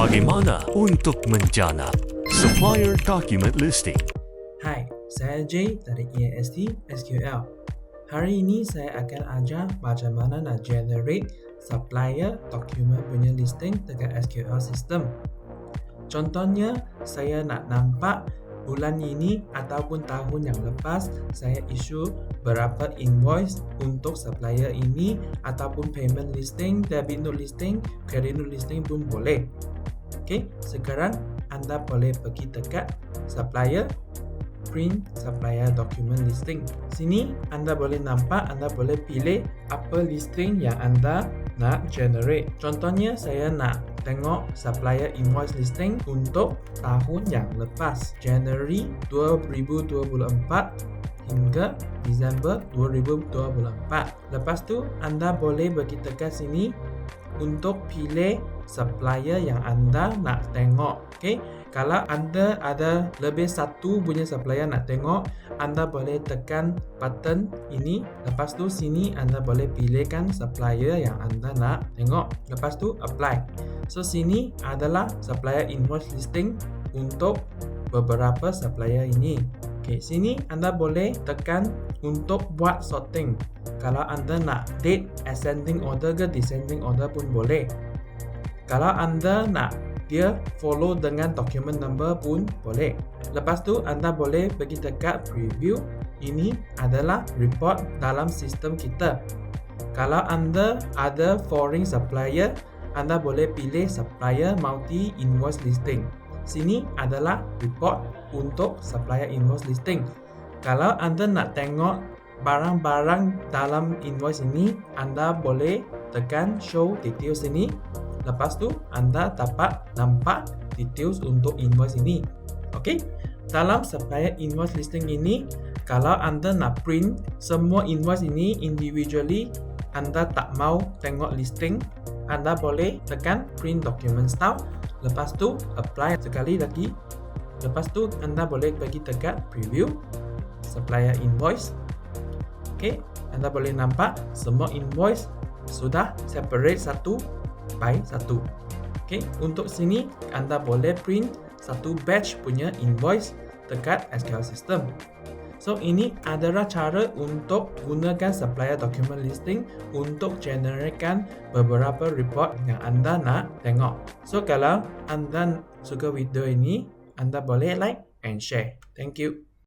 Bagaimana untuk menjana supplier document listing? Hai, saya Jay dari EAST SQL. Hari ini saya akan ajar macam mana nak generate supplier document punya listing dekat SQL system. Contohnya, saya nak nampak bulan ini ataupun tahun yang lepas saya issue berapa invoice untuk supplier ini ataupun payment listing, debit note listing, credit note listing pun boleh. Okey, sekarang anda boleh pergi dekat supplier print supplier document listing. Sini anda boleh nampak anda boleh pilih apa listing yang anda nak generate. Contohnya saya nak tengok supplier invoice listing untuk tahun yang lepas January 2024 hingga Disember 2024. Lepas tu anda boleh pergi dekat sini untuk pilih supplier yang anda nak tengok. Okey, kalau anda ada lebih satu punya supplier nak tengok, anda boleh tekan button ini. Lepas tu sini anda boleh pilihkan supplier yang anda nak tengok. Lepas tu apply. So sini adalah supplier invoice listing untuk beberapa supplier ini. Okey, sini anda boleh tekan untuk buat sorting. Kalau anda nak date ascending order ke descending order pun boleh. Kalau anda nak dia follow dengan document number pun boleh. Lepas tu anda boleh pergi dekat preview. Ini adalah report dalam sistem kita. Kalau anda ada foreign supplier, anda boleh pilih supplier multi invoice listing. Sini adalah report untuk supplier invoice listing. Kalau anda nak tengok barang-barang dalam invoice ini, anda boleh tekan show details ini. Lepas tu, anda dapat nampak details untuk invoice ini. Okey, dalam supplier invoice listing ini, kalau anda nak print semua invoice ini individually, anda tak mau tengok listing, anda boleh tekan print document style. Lepas tu, apply sekali lagi. Lepas tu, anda boleh pergi dekat preview supplier invoice. Okey, anda boleh nampak semua invoice sudah separate satu by satu. Okey, untuk sini anda boleh print satu batch punya invoice dekat SQL system. So ini adalah cara untuk gunakan supplier document listing untuk generatekan beberapa report yang anda nak tengok. So kalau anda suka video ini, anda boleh like and share. Thank you.